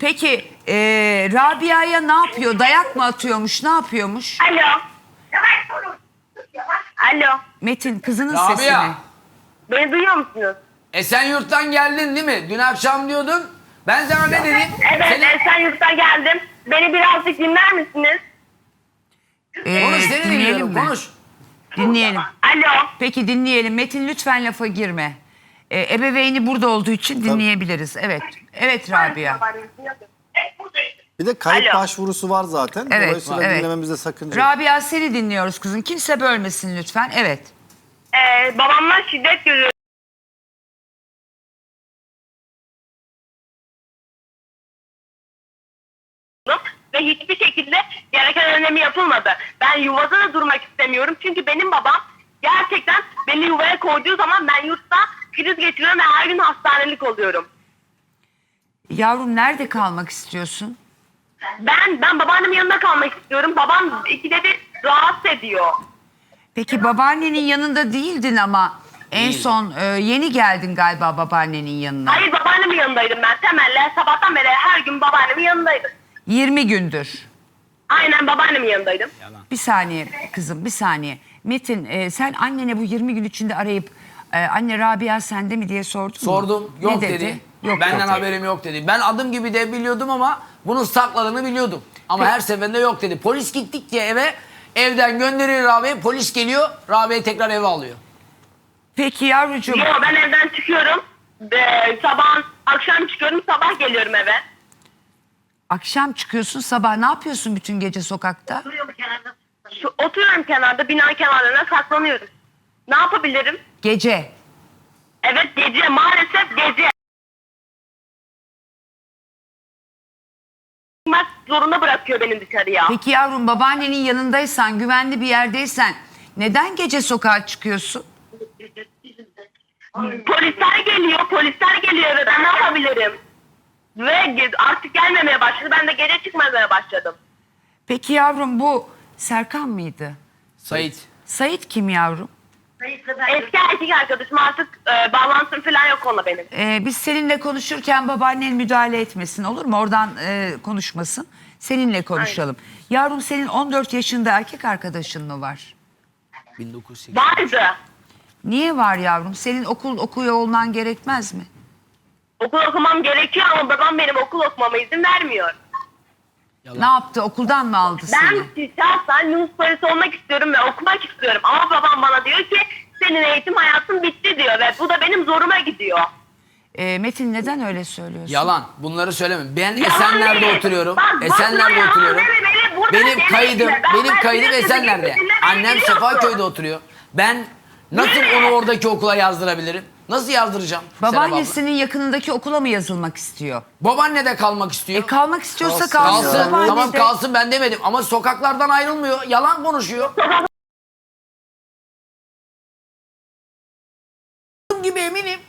Peki e, Rabia'ya ne yapıyor? Dayak mı atıyormuş? Ne yapıyormuş? Alo. Alo. Metin kızının Rabia. sesini. Beni duyuyor musunuz? Esenyurt'tan geldin değil mi? Dün akşam diyordun. Ben sana ne dedim? Evet Senin- Esenyurt'tan geldim. Beni birazcık dinler misiniz? E, Konuş seni dinleyelim dinliyorum mi? konuş. Dinleyelim. Alo. Peki dinleyelim. Metin lütfen lafa girme. E, ebeveyni burada olduğu için dinleyebiliriz. Evet. Evet Rabia. Bir de kayıp Alo. başvurusu var zaten. Evet, Dolayısıyla evet. dinlememizde sakınca yok. Rabia seni dinliyoruz kızım. Kimse bölmesin lütfen. Evet. Ee, babamdan şiddet görüyorum. ve hiçbir şekilde gereken önlemi yapılmadı. Ben yuvada da durmak istemiyorum. Çünkü benim babam gerçekten beni yuvaya koyduğu zaman ben yurtta kriz geçiriyorum ve her gün hastanelik oluyorum. Yavrum nerede kalmak istiyorsun? Ben ben babaannemin yanında kalmak istiyorum. Babam ikide bir rahatsız ediyor. Peki babaannenin yanında değildin ama en son e, yeni geldin galiba babaannenin yanına. Hayır babaannemin yanındaydım ben. Temelle sabahtan beri her gün babaannemin yanındaydım. 20 gündür. Aynen babaannemin yanındaydım. Bir saniye kızım bir saniye. Metin e, sen annene bu 20 gün içinde arayıp e, anne Rabia sende mi diye sordun mu? Sordum. Ne Yok dedi. Yok Benden dedi. haberim yok dedi. Ben adım gibi de biliyordum ama bunun sakladığını biliyordum. Ama her seferinde yok dedi. Polis gittikçe eve evden gönderiyor Rabia'yı. Polis geliyor. Rabia'yı tekrar eve alıyor. Peki yavrucuğum Yo ben evden çıkıyorum. Ee, sabah akşam çıkıyorum sabah geliyorum eve. akşam çıkıyorsun sabah ne yapıyorsun bütün gece sokakta? Şu, oturuyorum kenarda bina kenarlarına saklanıyorum. Ne yapabilirim? Gece. Evet gece maalesef gece. Çıkmak zorunda bırakıyor beni dışarıya. Peki yavrum babaannenin yanındaysan güvenli bir yerdeysen neden gece sokağa çıkıyorsun? Polisler geliyor, polisler geliyor ve ben ne yapabilirim? Ve ge- artık gelmemeye başladı. Ben de gece çıkmamaya başladım. Peki yavrum bu Serkan mıydı? Sait. Sait kim yavrum? Eski erkek arkadaşım artık e, bağlantım falan yok onunla benim. Ee, biz seninle konuşurken babaannen müdahale etmesin olur mu? Oradan e, konuşmasın. Seninle konuşalım. Yavrum senin 14 yaşında erkek arkadaşın mı var? 1980. Vardı. Niye var yavrum? Senin okul okuyor olman gerekmez mi? Okul okumam gerekiyor ama babam benim okul okumama izin vermiyor. Ne yaptı? Okuldan mı aldı seni? Ben şahsen Yunus polisi olmak istiyorum ve okumak istiyorum. Ama babam bana diyor ki senin eğitim hayatın bitti diyor ve bu da benim zoruma gidiyor. Ee, Metin neden öyle söylüyorsun? Yalan. Bunları söyleme. Ben Esenler'de değil. oturuyorum. Bak, bak Esenler'de oturuyorum. yalan deme, beni burada Benim kaydım. Ben benim ben kaydım Esenler'de. Annem biliyorsun. Sefaköy'de oturuyor. Ben nasıl onu oradaki okula yazdırabilirim? Nasıl yazdıracağım? Babaannesinin yakınındaki okula mı yazılmak istiyor? Babaanne de kalmak istiyor. E kalmak istiyorsa Kalsın. kalsın. kalsın. Babaanne Tamam de- kalsın ben demedim. Ama sokaklardan ayrılmıyor. Yalan konuşuyor. gibi eminim.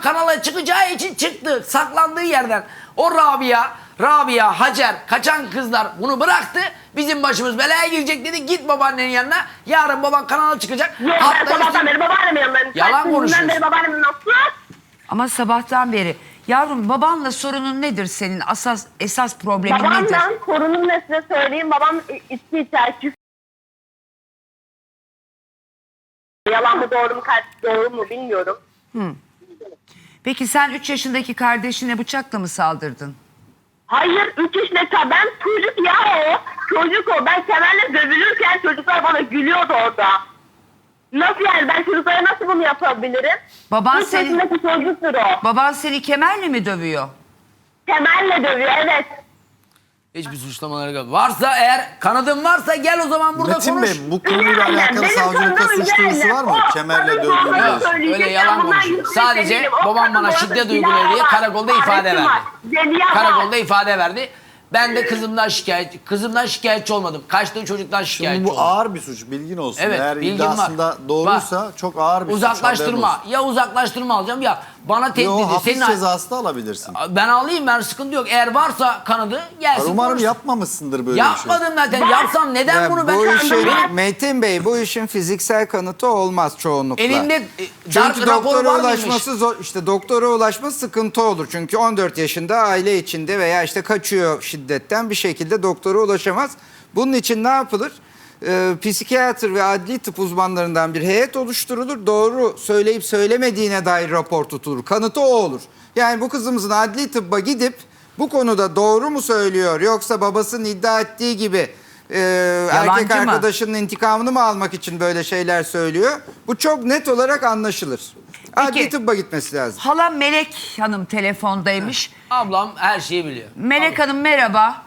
Kanala çıkacağı için çıktı. Saklandığı yerden. O Rabia, Rabia, Hacer, kaçan kızlar bunu bıraktı. Bizim başımız belaya girecek dedi. Git babaannenin yanına. Yarın baban kanala çıkacak. Yok ben Hatta sabahtan beri babaannemin yanındayım. Yalan konuşuyorsun. beri babaannemin nasıl? Ama sabahtan beri. Yavrum babanla sorunun nedir senin? Asas esas problemin nedir? Babamdan sorunum ne size söyleyeyim. Babam içki içer. küf- Yalan mı doğru mu kaç doğru mu bilmiyorum. Peki sen 3 yaşındaki kardeşine bıçakla mı saldırdın? Hayır 3 yaşında ta- ben çocuk ya o. Çocuk o. Ben kemerle dövülürken çocuklar bana gülüyordu orada. Nasıl yani ben çocuklara nasıl bunu yapabilirim? Baban 3 senin- yaşındaki çocuktur o. Baban seni kemerle mi dövüyor? Kemerle dövüyor evet. Hiçbir suçlamaları yok. Varsa eğer kanadın varsa gel o zaman burada Metin konuş. Bey bu konuyla alakalı benim savcılıkta tanıdığım suç duyurusu yerler. var mı? O, Kemerle kadın dövdüğünü doğru Yok, söyleyecek. öyle yalan bundan konuşuyor. Sadece. O babam kadın bana orada şiddet silahı uyguluyor diye var, karakolda ifade verdi. var, Zeliha var. Karakolda ifade verdi. Ben de kızımdan şikayet kızımdan şikayetçi olmadım. Kaçtığı çocuktan şikayetçi Şimdi bu oldum. ağır bir suç bilgin olsun. Evet, Eğer iddiasında var. doğruysa Var. çok ağır bir suç. haberin uzaklaştırma. olsun. Ya uzaklaştırma alacağım ya Bana tehdit Yo, hafif Senin cezası da alabilirsin. ben alayım ben sıkıntı yok. Eğer varsa kanadı gelsin. Umarım konuşsun. yapmamışsındır böyle bir şey. Yapmadım zaten. Yapsam neden Ya bunu ben bu Benim işin, Metin Bey bu işin fiziksel kanıtı olmaz çoğunlukla. elinde e, Çünkü raporu doktora var mıymış? ulaşması zor. İşte doktora ulaşması sıkıntı olur. Çünkü 14 yaşında aile içinde veya işte kaçıyor şiddetten bir şekilde doktora ulaşamaz. Bunun için ne yapılır? Ee, psikiyatr ve adli tıp uzmanlarından bir heyet oluşturulur. Doğru söyleyip söylemediğine dair rapor tutulur. Kanıtı o olur. Yani bu kızımızın adli tıbba gidip bu konuda doğru mu söylüyor yoksa babasının iddia ettiği gibi e, erkek mı? arkadaşının intikamını mı almak için böyle şeyler söylüyor? Bu çok net olarak anlaşılır. Adli Peki. tıbba gitmesi lazım. Hala Melek Hanım telefondaymış. Ablam her şeyi biliyor. Melek Hanım merhaba.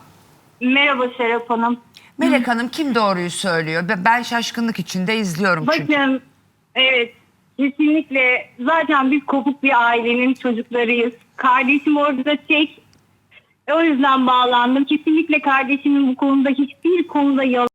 Merhaba Serap Hanım. Melek Hanım kim doğruyu söylüyor? Ben- şaşkınlık içinde izliyorum çünkü. Bakın evet kesinlikle zaten biz kopuk bir ailenin çocuklarıyız. Kardeşim orada tek o yüzden bağlandım. Kesinlikle kardeşimin bu konuda hiçbir konuda yalan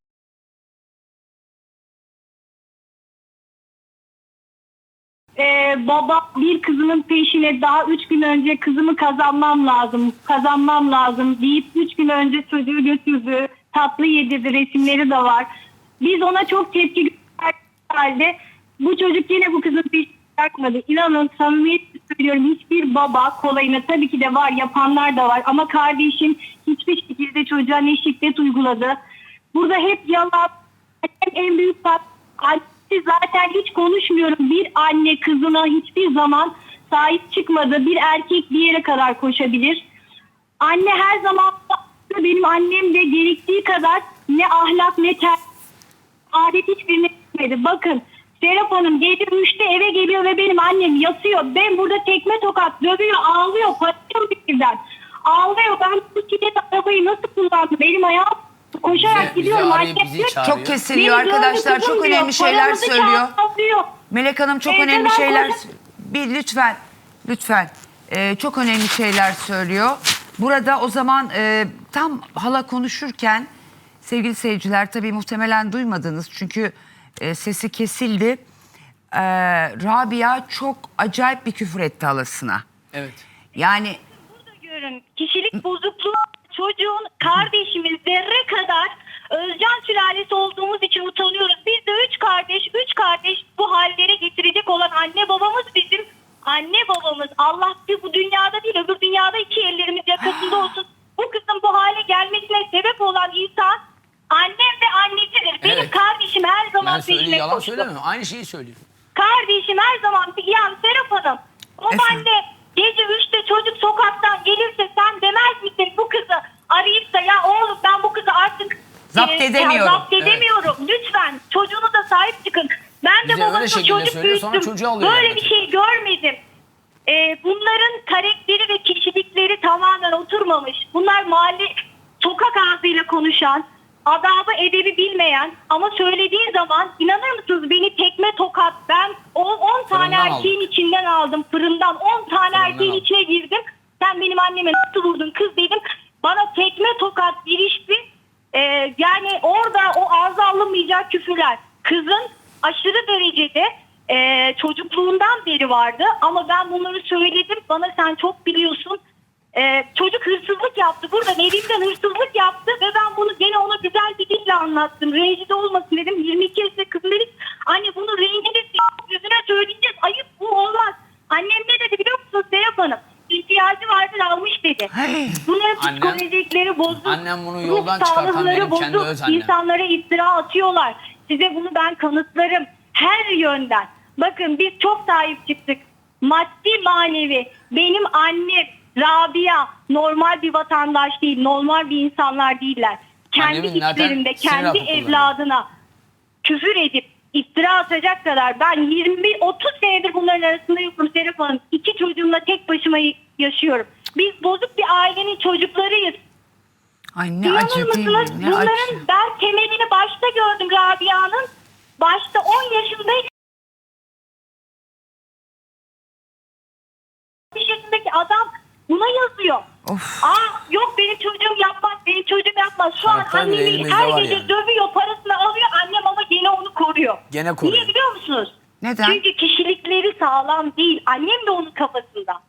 Ee, baba bir kızının peşine daha üç gün önce kızımı kazanmam lazım, kazanmam lazım deyip üç gün önce çocuğu götürdü, tatlı yedirdi, resimleri de var. Biz ona çok tepki gösterdik halde bu çocuk yine bu kızın peşini bırakmadı. İnanın samimiyetle söylüyorum hiçbir baba kolayına tabii ki de var, yapanlar da var ama kardeşim hiçbir şekilde çocuğa ne şiddet uyguladı. Burada hep yalan, en, büyük annesi zaten hiç konuşmuyorum. Bir anne kızına hiçbir zaman sahip çıkmadı. Bir erkek bir yere kadar koşabilir. Anne her zaman benim annem de gerektiği kadar ne ahlak ne ter adet hiçbirine gitmedi. Bakın Serap Hanım gece 3'te eve geliyor ve benim annem yatıyor. Ben burada tekme tokat dövüyor, ağlıyor, patlıyor birden. Ağlıyor. Ben bu şiddet arabayı nasıl kullandım? Benim ayağım koşarak Bize- bize gidiyorum. arayıp bizi ki, çağırıyor. Çok kesiliyor Beni arkadaşlar. Çok diyor, önemli şeyler söylüyor. çalıyor. Melek Hanım çok Evden önemli şeyler bir lütfen lütfen Ee, çok önemli şeyler söylüyor. Burada o zaman e, tam hala konuşurken sevgili seyirciler tabii muhtemelen duymadınız çünkü e, sesi kesildi. Ee, Rabia çok acayip bir küfür etti halasına. Evet. Yani Burada görün kişilik bozukluğu çocuğun kardeşimiz zerre kadar Özcan sülalesi olduğumuz için utanıyoruz. Biz de üç kardeş, üç kardeş bu hallere getirecek olan anne babamız bizim anne babamız. Allah bir bu dünyada değil öbür dünyada iki ellerimiz yakasında olsun. Bu kızın bu hale gelmesine sebep olan insan annem ve annesidir. Benim Evet. kardeşim her zaman Ben peşime yalan koştu. söylemiyorum. Aynı şeyi söylüyor. Kardeşim her zaman yani Serap Hanım o Efendim? anne gece 3'te çocuk sokaktan gelirse sen demez misin bu kızı arayıp da ya oğlum ben bu kızı artık Zapt e, edemiyorum." zapt edemiyorum. Lütfen çocuğunuza sahip çıkın. Ben de Bize öyle şekilde çocuk söylüyor, sonra büyüttüm. çocuğu alıyor Böyle yani. bir Bunlar mahalle sokak ağzıyla konuşan, adabı edebi bilmeyen ama söylediği zaman inanır mısınız beni tekme tokat ben 10 tane Fırından erkeğin içinden aldım fırından 10 tane Fırından erkeğin aldın. içine girdim. Sen benim anneme nasıl vurdun kız dedim. Bana tekme tokat girişti. Ee, yani orada o ağza alınmayacak küfürler. Kızın aşırı derecede e, çocukluğundan beri vardı ama ben bunları söyledim. Bana sen çok biliyorsun. Yaptı. Burada evimden hırsızlık yaptı ve ben bunu gene ona güzel bir dille anlattım. Rencide olmasın dedim. 22 yaşında kızım dedi. Anne bunu rencide yüzüne söyleyeceğiz. Ayıp bu olmaz. Annem ne dedi biliyor musun Serap Hanım? İhtiyacı vardır almış dedi. Bunların Annem- psikolojikleri bozuk. Annem bunu yoldan çıkartan sağlıkları benim kendi öz annem. İnsanlara iftira atıyorlar. Size bunu ben kanıtlarım. Her yönden. Bakın biz çok sahip çıktık. Maddi manevi. Benim annem Rabia normal bir vatandaş değil. Normal bir insanlar değiller. Kendi Annemin içlerinde kendi evladına küfür edip iftira atacak kadar ben 20-30 senedir bunların arasında yokum Serap Hanım. İki çocuğumla tek başıma yaşıyorum. Biz bozuk bir ailenin çocuklarıyız. ay ne acı değil mi? Ne Bunların acı. ben temelini başta gördüm Rabia'nın. Başta 10 yaşındayken bir yaşındaki adam buna yazıyor. Of. Aa yok benim çocuğum yapmaz, benim çocuğum yapmaz. Şu an Karakter bile annemi her var gece yani. dövüyor, parasını alıyor. Annem ama gene onu koruyor. Gene koruyor. Niye biliyor musunuz? Neden? Çünkü kişilikleri sağlam değil. Annem de onun kafasında.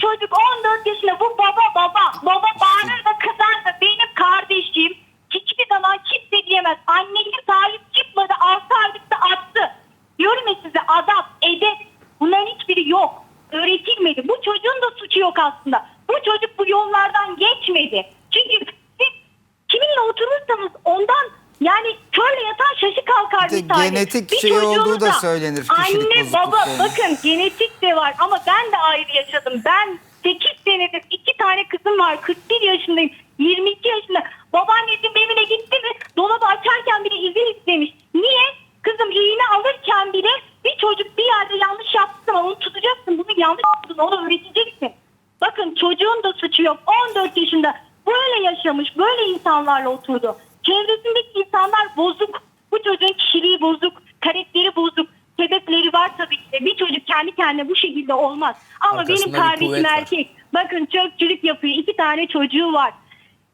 çocuk 14 yaşında bu baba baba. Baba bağırır da kızar da benim kardeşim hiçbir zaman kimse diyemez. Annesi sahip çıkmadı 6 aylıkta attı. Diyorum ya size adap, edep bunların hiçbiri yok. Öğretilmedi. Bu çocuğun da suçu yok aslında. Bu çocuk bu yollardan geçmedi. Çünkü siz kiminle oturursanız ondan yani körle yatan şaşı kalkar Bir misali. genetik Bir şey olduğu da söylenir, Anne baba bakın genetik de var ama ben de ayrı yaşadım. Ben 8 senedir iki tane kızım var. 41 yaşındayım. 22 yaşında. Babaanneciğim evine gitti mi dolabı açarken bile izin istemiş. Niye? Kızım iğne alırken bile bir çocuk bir yerde yanlış yaptı zaman onu tutacaksın. Bunu yanlış yaptın onu öğreteceksin. Bakın çocuğun da suçu yok. 14 yaşında böyle yaşamış, böyle insanlarla oturdu. Çevresindeki insanlar bozuk. Bu çocuğun kişiliği bozuk, karakteri bozuk. Sebepleri var tabii ki de. Bir çocuk kendi kendine bu şekilde olmaz. Ama Arkasında benim kardeşim kuvvet var. erkek. Bakın çöpçülük yapıyor. iki tane çocuğu var.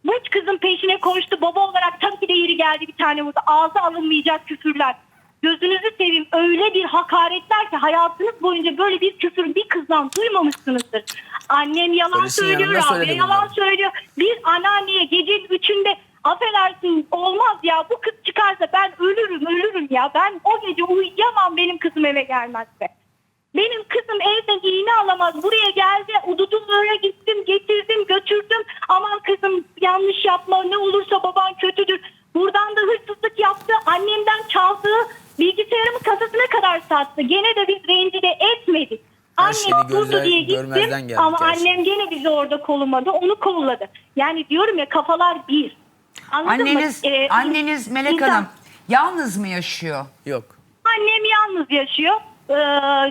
Bu kızın peşine koştu. Baba olarak tabii ki de yeri geldi bir tane vurdu. Ağza alınmayacak küfürler. Gözünüzü seveyim öyle bir hakaretler ki hayatınız boyunca böyle bir küfür bir kızdan duymamışsınızdır. Annem yalan Polisin söylüyor yanında abi yalan bunları. söylüyor. Bir anneanneye gecenin üçünde affedersin olmaz ya bu kız çıkarsa ben ölürüm ölürüm ya. Ben o gece uyuyamam benim kızım eve gelmezse. Benim kızım evden iğne alamaz. Buraya geldi. Ududuzlara gittim, getirdim, götürdüm. Aman kızım yanlış yapma. Ne olursa baban kötüdür. Buradan da hırsızlık yaptı. Annemden çaldığı bilgisayarımın kasasına kadar sattı. Gene de biz rencide etmedik. Her Annem şeyini durdu diye görmezden gittim geldik ama her şey. annem gene bizi orada kollamadı. Onu kolladı. Yani diyorum ya kafalar bir. Anladın Anneniz, mı? Ee, anneniz Melek insan- Hanım yalnız mı yaşıyor? Yok. Annem yalnız yaşıyor. Ee,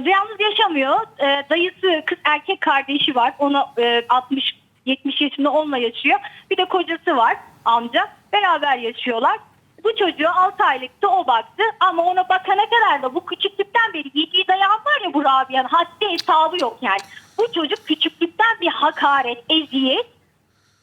yalnız yaşamıyor. Ee, dayısı kız erkek kardeşi var. Ona e, 60 70 yaşında onunla yaşıyor. Bir de kocası var amca. Beraber yaşıyorlar. Bu çocuğu 6 aylıkta o baktı ama ona bakana kadar da bu küçüklükten beri yediği dayağı var ya bu Rabia'nın haddi hesabı yok yani. Bu çocuk küçüklükten bir hakaret, eziyet.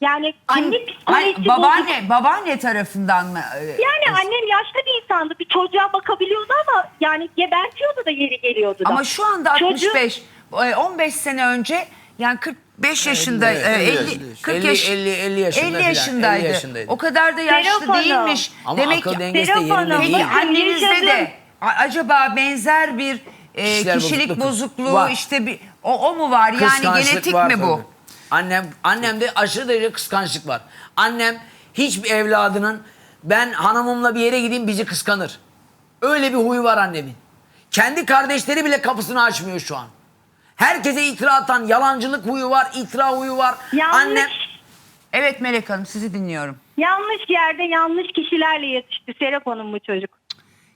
Yani anne Ay, psikolojisi bozuk. babaanne, babaanne tarafından mı? e, Yani annem yaşlı bir insandı. Bir çocuğa bakabiliyordu ama yani gebertiyordu da yeri geliyordu da. Ama şu anda Çocuğu- 65, e, 15 sene önce yani 45 yaşında, evet, e, evet. 50, 40 50, yaş, 50, 50 yaşında 50 falan, yaşındaydı. 50 yaşındaydı. O kadar da yaşlı Serap Hanım. değilmiş. Ama Demek akıl ki dengesi de Serap yerinde Hanım, değil. Peki Bakın, annenizde yaşadım. de a- acaba benzer bir e, Kişiler kişilik bozukluk bozukluğu var. işte bir o, o mu var? Yani Kıskançlık genetik var mi bu? tabii. Annem annemde aşırı derece kıskançlık var. Annem hiçbir evladının ben hanımımla bir yere gideyim bizi kıskanır. Öyle bir huyu var annemin. Kendi kardeşleri bile kapısını açmıyor şu an. Herkese itira atan yalancılık huyu var, itira huyu var. yanlış, Annem Evet Melek Hanım sizi dinliyorum. yanlış yerde yanlış kişilerle yetişti Serap Hanım bu çocuk.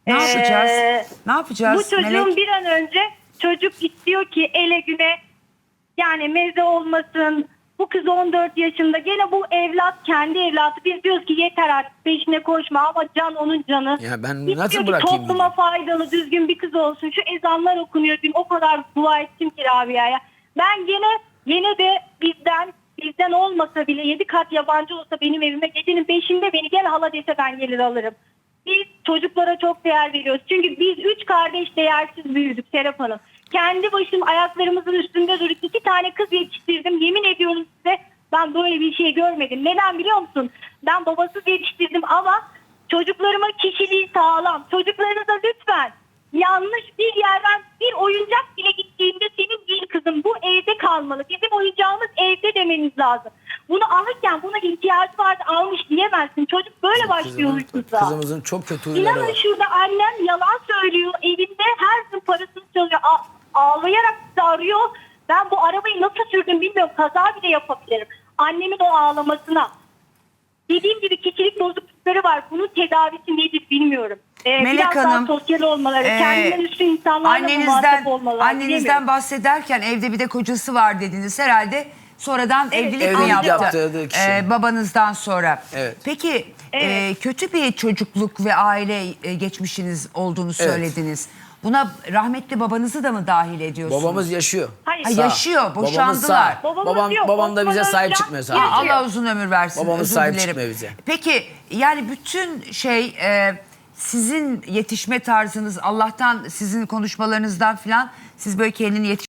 Ne Ee, yapacağız? Ne yapacağız Bu çocuğun Melek? bir an önce çocuk istiyor ki ele güne yani meze olmasın. Bu kız 14 yaşında. Gene bu evlat kendi evlatı. Biz diyoruz ki yeter artık peşine koşma ama can onun canı. Ya ben İstiyor nasıl bırakayım Topluma faydalı düzgün bir kız olsun. Şu ezanlar okunuyor. Dün o kadar dua ettim ki Rabia'ya. Ben gene gene de bizden bizden olmasa bile yedi kat yabancı olsa benim evime gecenin beşinde beni gel hala dese ben gelir alırım. Biz çocuklara çok değer veriyoruz. Çünkü biz üç kardeş değersiz büyüdük Serap Hanım. Kendi başım ayaklarımızın üstünde durup iki tane kız yetiştirdim. Yemin ediyorum size ben böyle bir şey görmedim. Neden biliyor musun? Ben babasız yetiştirdim ama çocuklarıma kişiliği sağlam. Çocuklarınıza lütfen yanlış bir yerden bir oyuncak bile gittiğinde senin değil kızım bu evde kalmalı. Bizim oyuncağımız evde demeniz lazım. Bunu alırken buna ihtiyacı vardı almış diyemezsin. Çocuk böyle başlıyor kızımın, huysuzluğa. kızımızın çok kötü huyları İnanın var. şurada annem yalan söylüyor. Evinde her gün parasını çalıyor. Ağlayarak bizi arıyor. Ben bu arabayı nasıl sürdüm bilmiyorum. Kaza bile yapabilirim. Annemin o ağlamasına. Dediğim gibi kişilik bozuklukları var. Bunun tedavisi nedir bilmiyorum. Ee, Melek biraz Hanım, daha sosyal olmaları, Ee, kendinden üstün insanlarla annenizden, olmaları. annenizden bahsederken evde bir de kocası var dediniz. Herhalde sonradan evlilik mi yaptı? Ee, babanızdan sonra. Evet. Peki Evet. e, kötü bir çocukluk ve aile e, geçmişiniz olduğunu söylediniz. Buna rahmetli babanızı da mı dahil ediyorsunuz? Babamız yaşıyor. Hayır. Ha, Sağ. yaşıyor, Babamız boşandılar. sağ. Babamız babam, yok, babam da bize Osman sahip Özcan çıkmıyor sadece. Allah uzun ömür versin. Babamız Özür sahip dilerim. çıkmıyor bize. Peki yani bütün şey e, sizin yetişme tarzınız Allah'tan sizin konuşmalarınızdan filan siz böyle kendini yetiş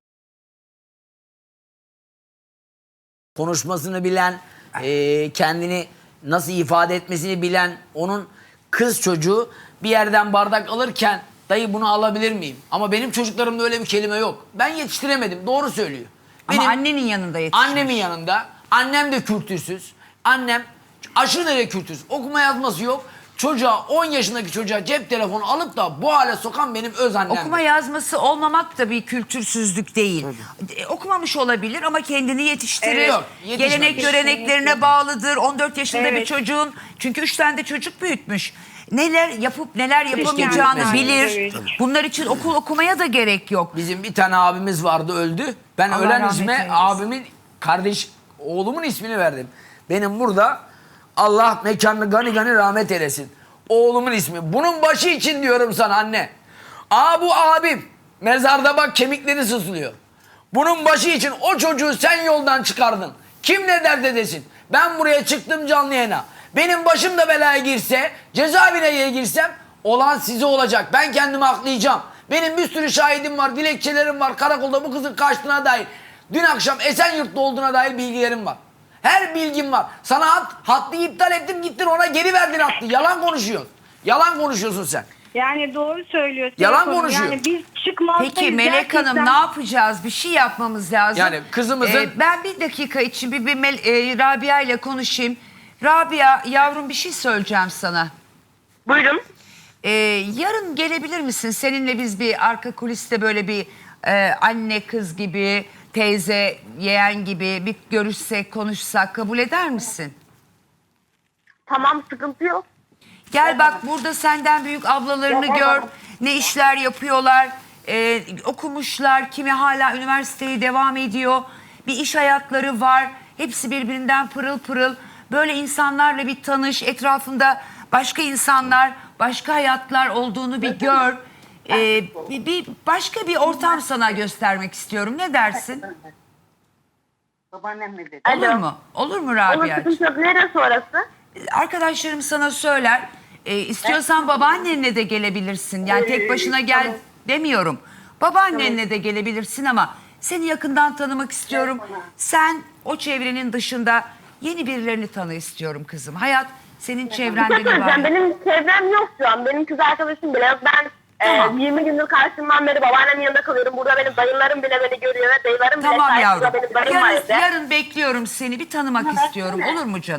konuşmasını bilen, e, kendini nasıl ifade etmesini bilen onun kız çocuğu bir yerden bardak alırken dayı bunu alabilir miyim? Ama benim çocuklarımda öyle bir kelime yok. Ben yetiştiremedim. Doğru söylüyor. Ama Benim annenin yanında yetişmiş. annemin yanında. Annem de kültürsüz. Annem aşırı derece kültürsüz. Okuma yazması yok. Çocuğa 10 yaşındaki çocuğa cep telefonu alıp da bu hale sokan benim öz annem. Okuma yazması olmamak da bir kültürsüzlük değil. E, Okumamış olabilir ama kendini yetiştirir. Evet, yok, yetişmemiş. Gelenek göreneklerine bağlıdır. 14 yaşında bir Evet. çocuğun çünkü 3 tane de çocuk büyütmüş. Neler yapıp neler yapamayacağını bilir. Bunlar için okul okumaya da gerek yok. Bizim bir tane abimiz vardı öldü. Ben Allah ölen rahmet isme eylesin. abimin kardeş oğlumun ismini verdim. Benim burada Allah mekanını gani gani rahmet eylesin. Oğlumun ismi. Bunun başı için diyorum sana anne. Aa bu abim. Mezarda bak kemikleri sızlıyor. Bunun başı için o çocuğu sen yoldan çıkardın. Kim ne dert edesin? Ben buraya çıktım canlı yayına. Benim başım da belaya girse, cezaevine girsem olan size olacak. Ben kendimi aklayacağım. Benim bir sürü şahidim var, dilekçelerim var. Karakolda bu kızın kaçtığına dair. Dün akşam Esenyurt'ta olduğuna dair bilgilerim var. Her bilgim var. Sana hat, hattı iptal ettim gittin ona geri verdin hattı. Yalan konuşuyorsun. Yalan konuşuyorsun sen. Yani doğru söylüyor. Yalan konuşuyor. Yani biz çıkmazdayız. Peki Melek gerçekten. Hanım ne yapacağız? Bir şey yapmamız lazım. Yani kızımızın- Ee, ben bir dakika için bir, bir Mel- e, Rabia ile konuşayım. Rabia yavrum bir şey söyleyeceğim sana. Buyurun. Ee, yarın gelebilir misin? Seninle biz bir arka kuliste böyle bir e, anne kız gibi, teyze, yeğen gibi bir görüşsek, konuşsak kabul eder misin? Tamam sıkıntı yok. Gel bak burada senden büyük ablalarını gör. Ne işler yapıyorlar. Ee, okumuşlar. Kimi hala üniversiteyi devam ediyor. Bir iş hayatları var. Hepsi birbirinden pırıl pırıl. Böyle insanlarla bir tanış. Etrafında başka insanlar, başka hayatlar olduğunu bir gör. Ee, bir, bir başka bir ortam sana göstermek istiyorum. Ne dersin? Olur Alo. mu? Olur mu Onun Rabia? sıkıntı yok. Neresi orası? arkadaşlarım sana söyler. E, istiyorsan babaannenle de gelebilirsin. Yani tek başına gel demiyorum. Babaannenle de gelebilirsin ama seni yakından tanımak istiyorum. Sen o çevrenin dışında yeni birilerini tanı istiyorum kızım. Hayat senin çevrenden ibaret. Benim çevrem yok şu an. Benim kız arkadaşım bile yok. Ben Tamam. e, 20 gündür karşımdan beri babaannemin yanında kalıyorum. Burada benim dayılarım bile beni görüyor ve dayılarım bile Tamam karşımda yavrum. benim dayım var Yarın, evde. yarın bekliyorum seni. Bir tanımak istiyorum. Olur mu canım?